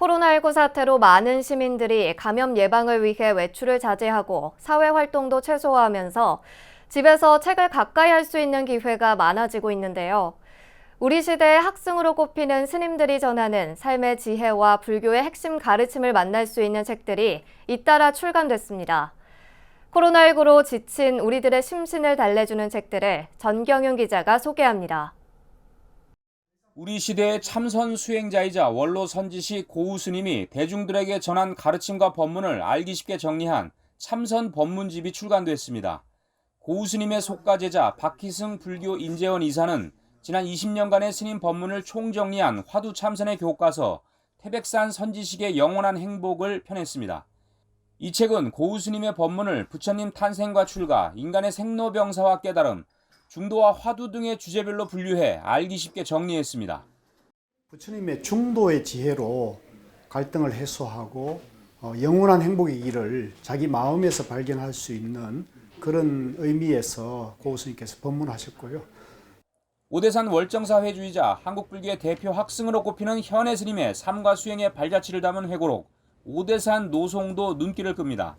코로나19 사태로 많은 시민들이 감염 예방을 위해 외출을 자제하고 사회 활동도 최소화하면서 집에서 책을 가까이 할 수 있는 기회가 많아지고 있는데요. 우리 시대의 학승으로 꼽히는 스님들이 전하는 삶의 지혜와 불교의 핵심 가르침을 만날 수 있는 책들이 잇따라 출간됐습니다. 코로나19로 지친 우리들의 심신을 달래주는 책들을 전경윤 기자가 소개합니다. 우리 시대의 참선 수행자이자 원로 선지시 고우 스님이 대중들에게 전한 가르침과 법문을 알기 쉽게 정리한 참선 법문집이 출간됐습니다. 고우 스님의 속가 제자 박희승 불교 인재원 이사는 지난 20년간의 스님 법문을 총정리한 화두 참선의 교과서 태백산 선지식의 영원한 행복을 펴냈습니다. 이 책은 고우 스님의 법문을 부처님 탄생과 출가, 인간의 생로병사와 깨달음, 중도와 화두 등의 주제별로 분류해 알기 쉽게 정리했습니다. 부처님의 중도의 지혜로 갈등을 해소하고 어, 영원한 행복의 길을 자기 마음에서 발견할 수 있는 그런 의미에서 고우스님께서 법문하셨고요. 오대산 월정사 회주이자 한국불교의 대표 학승으로 꼽히는 현해 스님의 삶과 수행의 발자취를 담은 회고록 오대산 노송도 눈길을 끕니다.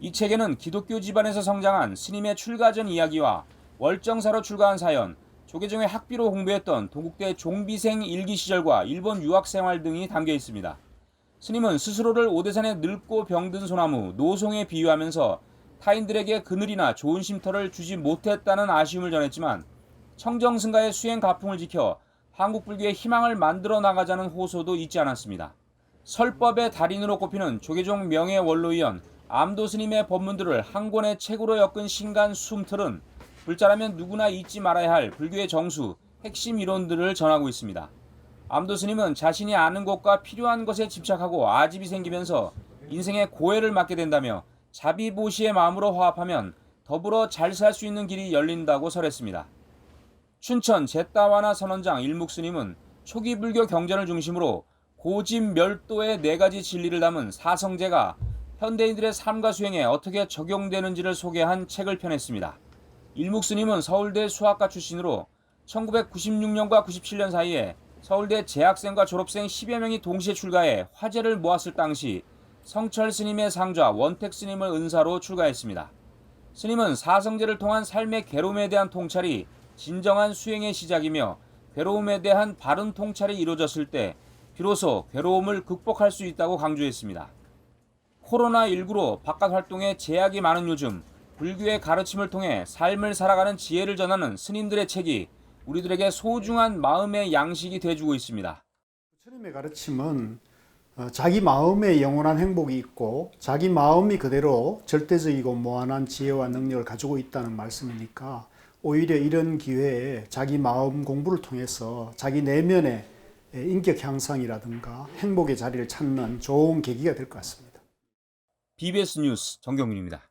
이 책에는 기독교 집안에서 성장한 스님의 출가 전 이야기와 월정사로 출가한 사연, 조계종의 학비로 홍보했던 동국대 종비생 일기 시절과 일본 유학 생활 등이 담겨 있습니다. 스님은 스스로를 오대산의 늙고 병든 소나무 노송에 비유하면서 타인들에게 그늘이나 좋은 쉼터를 주지 못했다는 아쉬움을 전했지만 청정승가의 수행 가풍을 지켜 한국 불교의 희망을 만들어 나가자는 호소도 잊지 않았습니다. 설법의 달인으로 꼽히는 조계종 명예 원로위원 암도 스님의 법문들을 한 권의 책으로 엮은 신간 숨틀은 불자라면 누구나 잊지 말아야 할 불교의 정수, 핵심 이론들을 전하고 있습니다. 암도 스님은 자신이 아는 것과 필요한 것에 집착하고 아집이 생기면서 인생의 고해를 맞게 된다며 자비보시의 마음으로 화합하면 더불어 잘 살 수 있는 길이 열린다고 설했습니다. 춘천 제따와나 선원장 일묵스님은 초기 불교 경전을 중심으로 고집 멸도의 네 가지 진리를 담은 사성제가 현대인들의 삶과 수행에 어떻게 적용되는지를 소개한 책을 펴냈습니다. 일묵스님은 서울대 수학과 출신으로 1996년과 97년 사이에 서울대 재학생과 졸업생 10여 명이 동시에 출가해 화제를 모았을 당시 성철 스님의 상좌 원택 스님을 은사로 출가했습니다. 스님은 사성제를 통한 삶의 괴로움에 대한 통찰이 진정한 수행의 시작이며 괴로움에 대한 바른 통찰이 이루어졌을 때 비로소 괴로움을 극복할 수 있다고 강조했습니다. 코로나19로 바깥 활동에 제약이 많은 요즘 불교의 가르침을 통해 삶을 살아가는 지혜를 전하는 스님들의 책이 우리들에게 소중한 마음의 양식이 돼주고 있습니다. 부처님의 가르침은 어, 자기 마음에 영원한 행복이 있고 자기 마음이 그대로 절대적이고 무한한 지혜와 능력을 가지고 있다는 말씀이니까 오히려 이런 기회에 자기 마음 공부를 통해서 자기 내면의 인격 향상이라든가 행복의 자리를 찾는 좋은 계기가 될 것 같습니다. BBS 뉴스 정경민입니다.